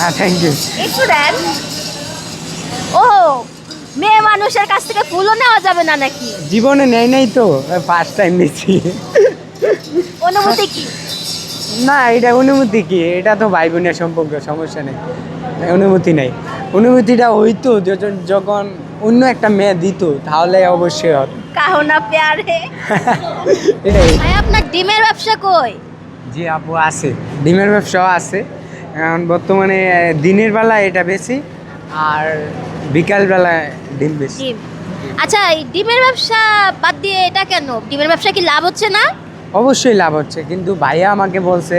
হ্যাঁ thank you একটু দেন ও মেয়ে মানুষের কাছ থেকে ফুলও নেওয়া যাবে না নাকি? জীবনে নেই নাই তো ফার্স্ট টাইম নিচ্ছি অনুমতি কি? না এটা অনুমতি কি? এটা তো ভাই বোনের সম্পর্ক সমস্যা নেই। অনুমতি নেই। অনুমতিটা হইতো যখন- যখন অন্য একটা মেয়ে দিত তাহলে অবশ্যই হতো। কাহো না প্যারে। এটাই। ভাই আপনার ডিমের ব্যবসা কই? জি আপু আছে। ডিমের ব্যবসাও আছে। এখন বর্তমানে দিনের বেলা এটা বেশি আর বিকাল বেলায় ডিম বেশি। আচ্ছা এই ডিমের ব্যবসা বাদ দিয়ে এটা কেন? ডিমের ব্যবসা কি লাভ হচ্ছে না? অবশ্যই লাভ হচ্ছে কিন্তু ভাইয়া আমাকে বলছে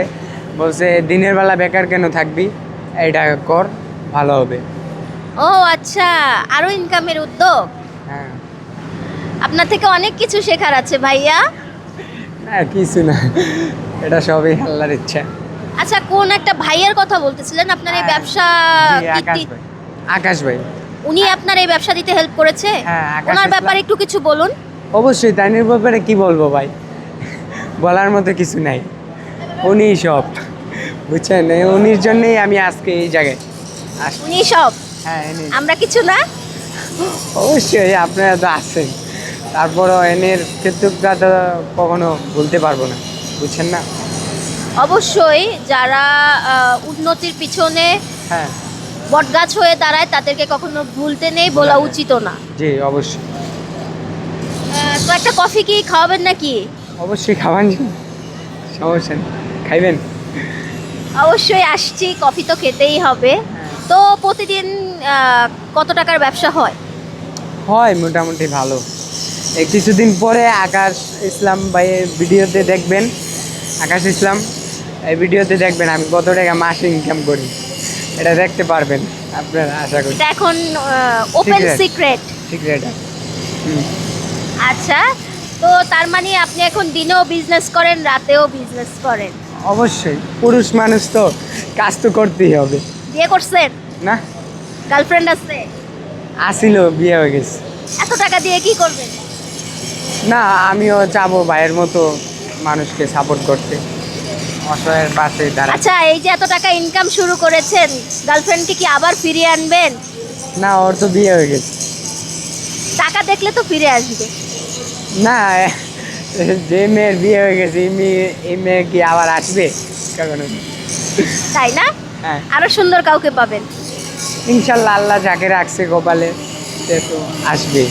বলছে দিনের বেলা বেকার কেন থাকবি? এটা কর ভালো হবে। ও আচ্ছা আরও ইনকামের উদ্যোগ? হ্যাঁ। আপনার থেকে অনেক কিছু শেখার আছে ভাইয়া। না কিছু না এটা সবই আল্লাহর ইচ্ছা। আচ্ছা কোন একটা ভাইয়ের কথা বলতেছিলেন? আপনার এই হ্যাঁ, ব্যবসা আকাশ ভাই। আকাশ ভাই। উনি আপনার এই ব্যবসা দিতে হেল্প করেছে? হ্যাঁ, ওনার ব্যাপারে একটু কিছু বলুন। অবশ্যই তাইনের ব্যাপারে কি বলব ভাই? বলার মতো কিছু নাই। উনি সব বুঝছেন? এই উনির জন্যই আমি আজকে এই জায়গায় উনি সব? হ্যাঁ এনে আমরা কিছু না? অবশ্যই আপনারা তো আছেন। তারপরও এনের ক্ষেত্রটা তো কখনো বলতে পারব না বুঝছেন না? অবশ্যই যারা উন্নতির পিছনে হ্যাঁ। বটগাছ হয়ে দাঁড়ায় তাদেরকে কখনো ভুলতে নেই বলা উচিত না। জি অবশ্যই। তো একটা কফি কি খাওয়াবেন নাকি? অবশ্যই খাওয়ান। সমস্যা নেই। খাইবেন? অবশ্যই আসছি কফি তো খেতেই হবে। তো প্রতিদিন কত টাকার ব্যবসা হয়? হয় মোটামুটি ভালো। কিছুদিন পরে আকাশ ইসলাম ভাইয়ের ভিডিওতে দেখবেন। আকাশ ইসলাম। এই ভিডিওতে দেখবেন আমি কত টাকা মাসে ইনকাম করি। এটা দেখতে পারবেন আপনারা আশা করি। এটা এখন ওপেন সিক্রেট সিক্রেট আচ্ছা তো তার মানে আপনি এখন দিনেও বিজনেস করেন রাতেও বিজনেস করেন? অবশ্যই পুরুষ মানুষ তো কাজ তো করতেই হবে। বিয়ে করছেন? না। গার্লফ্রেন্ড আছে? আসিল বিয়ে হয়ে গেছে। এত টাকা দিয়ে কি করবেন? না আমিও যাব ভাইয়ের মতো মানুষকে সাপোর্ট করতে। অসহায়ের পাশে দাঁড়া আচ্ছা এই যে এত টাকা ইনকাম শুরু করেছেন গার্লফ্রেন্ডকে কি আবার ফিরিয়ে আনবেন? না ওর তো বিয়ে হয়ে গেছে। টাকা দেখলে তো ফিরে আসবে। না যে মেয়ের বিয়ে হয়ে গেছে এই মেয়ে এই মেয়ে কি আবার আসবে? কখনো। তাই না? হ্যাঁ। আরও সুন্দর কাউকে পাবেন। ইনশাল্লাহ আল্লাহ যাকে রাখছে কপালে সে তো আসবে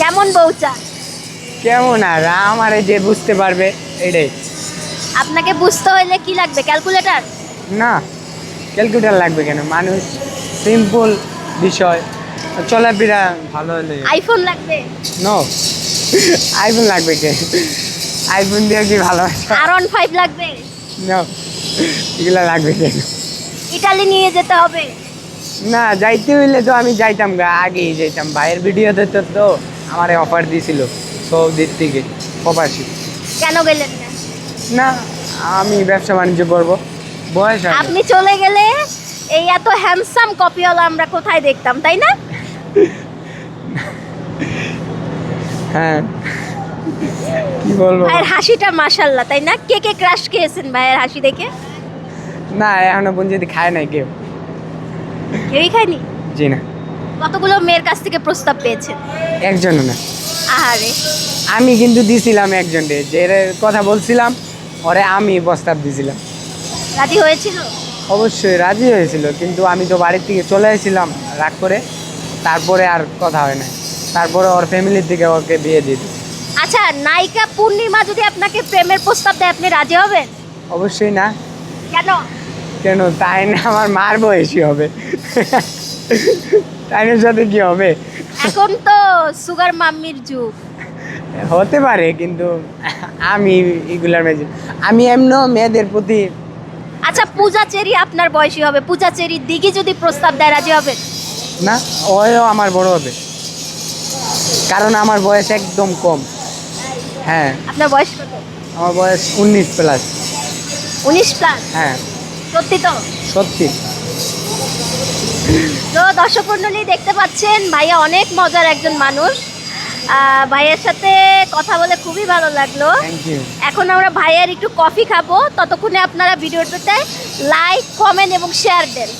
কেমন বউ চান? কেমন আর আমারে যে বুঝতে পারবে এটাই। আপনাকে বুঝতে হইলে কি লাগবে? ক্যালকুলেটর না ক্যালকুলেটার লাগবে কেন? মানুষ সিম্পল বিষয়। চলাফেরা ভালো হলে আইফোন লাগবে। নো আইফোন লাগবে কে? আইফোন দিয়ে কি ভালোবাসা আর অন ফাইভ লাগবে। নো এগুলো লাগবে কেন? ইটালি নিয়ে যেতে হবে। না যাইতে হইলে তো আমি যাইতাম গা আগেই যাইতাম। ভাইয়ের ভিডিওতে তো তো আমার অফার দিছিল সৌদির থেকে প্রবাসী। কেন গেলেন না? না আমি ব্যবসা বাণিজ্য করব। বয়স আপনি চলে গেলে এই এত হ্যান্ডসাম কপিওয়ালা আমরা কোথায় দেখতাম তাই না? হ্যাঁ। কি বলব? ভাইয়ের হাসিটা মাশাল্লাহ তাই না? কে কে ক্রাশ খেয়েছেন ভাইয়ের হাসি দেখে? না এখনও পর্যন্ত খায় নাই কেউ। কেউই খায়নি? জি না। কতগুলো মেয়ের কাছ থেকে প্রস্তাব পেয়েছেন? একজনও না। আহারে। আমি কিন্তু দিছিলাম একজনকে যে কথা বলছিলাম ওরে আমি প্রস্তাব দিছিলাম রাজি হয়েছিল? অবশ্যই রাজি হয়েছিল কিন্তু আমি তো বাড়ির থেকে চলে এসেছিলাম রাগ করে তারপরে আর কথা হয় না তারপরে ওর ফ্যামিলির থেকে ওকে বিয়ে দিয়ে দিই আচ্ছা নায়িকা পূর্ণিমা যদি আপনাকে প্রেমের প্রস্তাব দেয় আপনি রাজি হবেন? অবশ্যই না। কেন? কেন? তাই না আমার মার বয়সী হবে। তাইনের সাথে কি হবে? এখন তো সুগার মাম্মির যুগ। হতে পারে কিন্তু আমি এগুলার মেয়ে আমি এমনও মেয়েদের প্রতি আচ্ছা পূজা চেরি আপনার বয়সী হবে। পূজা চেরির দিকে যদি প্রস্তাব দেয় রাজি হবে? না ওও আমার বড় হবে। কারণ আমার বয়স একদম কম। হ্যাঁ। আপনার বয়স কত? আমার বয়স উনিশ প্লাস। উনিশ প্লাস? হ্যাঁ। সত্যি তো? সত্যি। তো দর্শক মণ্ডলী দেখতে পাচ্ছেন ভাইয়া অনেক মজার একজন মানুষ। ভাইয়ের সাথে কথা বলে খুবই ভালো লাগল। এখন আমরা ভাইয়ের একটু কফি খাব। ততক্ষণে আপনারা ভিডিওটাতে লাইক কমেন্ট এবং শেয়ার দেন।